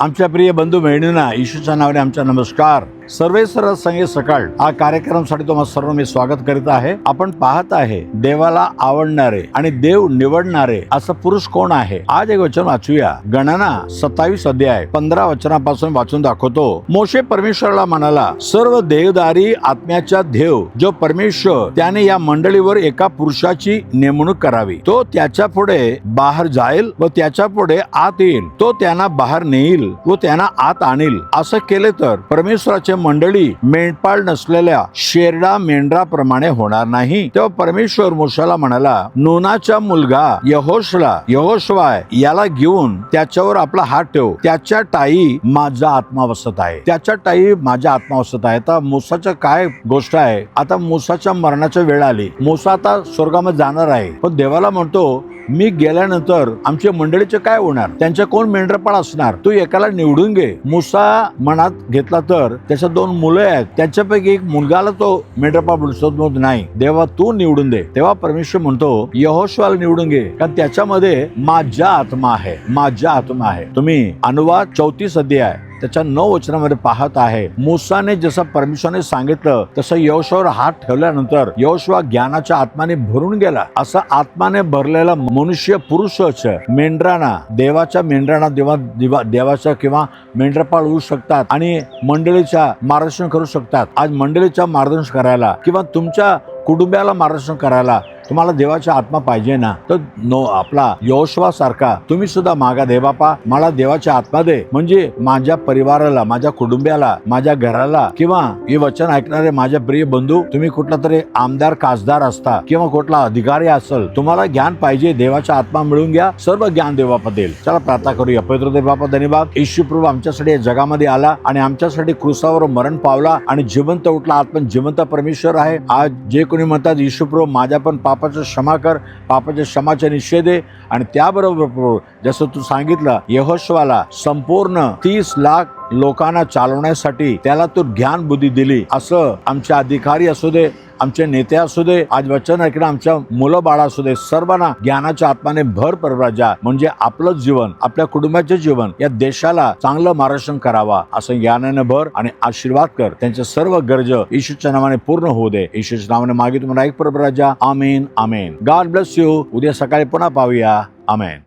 आमच्या प्रिय बंधू बहिणींना येशूच्या नावाने आमचा नमस्कार. सर्वे संगे सकाळ हा कार्यक्रमासाठी तुम्हाला सर्व मी स्वागत करीत आहे. आपण पाहत आहे देवाला आवडणारे आणि देव निवडणारे असं पुरुष कोण आहे? आज एक वचन वाचूया. गणना सत्तावीस अध्याय पंधरा वचनापासून वाचून दाखवतो. मोशे परमेश्वराला म्हणाला सर्व देवदारी आत्म्याचा देव जो परमेश्वर त्याने या मंडळीवर एका पुरुषाची नेमणूक करावी. तो त्याच्या पुढे बाहेर जाईल व त्याच्या पुढे आत येईल. तो त्यांना बाहेर नेईल व त्यांना आत आणील. असं केले तर परमेश्वराचे मंडळी मेंढपाळ नसलेल्या शेरडा मेंढराप्रमाणे होणार नाही. तेव्हा परमेश्वर मोशाला म्हणाला नोनाचा मुलगा यहोशला यहोशवाय याला घेऊन त्याच्यावर आपला हात ठेव. त्याच्या टाई माझा आत्मा वसत आहे. त्याच्या टाई माझ्या आत्मा वसत आहे. आता मोसाच्या काय गोष्ट आहे? आता मोसाच्या मरणाच्या वेळ आली. मोसा आता स्वर्गामध्ये जाणार आहे. पण देवाला म्हणतो मी गेल्यानंतर आमच्या मंडळीचे काय होणार? त्यांच्या कोण मेंढरपाळ असणार? तू एकाला निवडून घे. मुसा मनात घेतला तर त्याच्या दोन मुलं आहेत. त्यांच्यापैकी एक मुलगाला तो मेंढरपाळ बोलतो नाही. देवा तू निवडून दे. तेव्हा परमेश्वर म्हणतो यहोशवाला निवडून घे. कारण त्याच्यामध्ये माझ्या आत्मा आहे. माझ्या आत्मा आहे. तुम्ही अनुवाद चौतीस अध्याय. त्याच्या नऊ वचनामध्ये पाहत आहे. मुसाने जसं परमेश्वरने सांगितलं तसं यशवर हात ठेवल्यानंतर यशवा ज्ञानाच्या आत्माने भरून गेला. असं आत्माने भरलेला मनुष्य पुरुषच मेंढराना देवाच्या मेंढराना देवा दिवा देवाच्या किंवा मेंढरपाळ होऊ शकतात आणि मंडळीच्या मार्गदर्शन करू शकतात. आज मंडळीच्या मार्गदर्शन करायला किंवा तुमच्या कुटुंबाला मार्गदर्शन करायला तुम्हाला देवाची आत्मा पाहिजे ना तर नो आपला यशवा सारखा. तुम्ही सुद्धा मागा दे बापा. मला देवाची आत्मा दे. म्हणजे माझ्या परिवाराला माझ्या कुटुंबियाला माझ्या घराला किंवा हे वचन ऐकणारे माझे प्रिय बंधू तुम्ही कुठला तरी आमदार खासदार असता किंवा कुठला अधिकारी असेल तुम्हाला ज्ञान पाहिजे देवाचा आत्मा मिळून घ्या सर्व ज्ञान देवापा देईल. चला प्रार्थना करूया. पवित्र देव बापा धन्यवाद. येशू प्रभू आमच्यासाठी जगामध्ये आला आणि आमच्यासाठी क्रुसावर मरण पावला आणि जिवंत उठला. आत्मन जिवंत परमेश्वर आहे. आज जे कोणी म्हणतात येशू प्रभू माझ्या पण पापाचं क्षमा कर पापाच्या क्षमाच्या निषेध आहे. आणि त्याबरोबर प्रभू, जसं तू सांगितलं यहोशवाला संपूर्ण तीस लाख लोकांना चालवण्यासाठी त्याला तू ज्ञान बुद्धी दिली. असं आमचे अधिकारी असू दे आमचे नेते असू दे आज वचन ऐकणं आमच्या मुलं बाळ असू दे सर्वांना ज्ञानाच्या आत्माने भर परराजा म्हणजे आपलं जीवन आपल्या कुटुंबाचे जीवन या देशाला चांगलं मार्गदर्शन करावा असं ज्ञानाने भर आणि आशीर्वाद कर. त्यांच्या सर्व गरज येशूच्या नावाने पूर्ण होऊ दे. येशूच्या नावाने मागे तुम्हाला ऐक परराजा amen amen. God bless you उद्या सकाळी पुन्हा पाहूया. आमेन.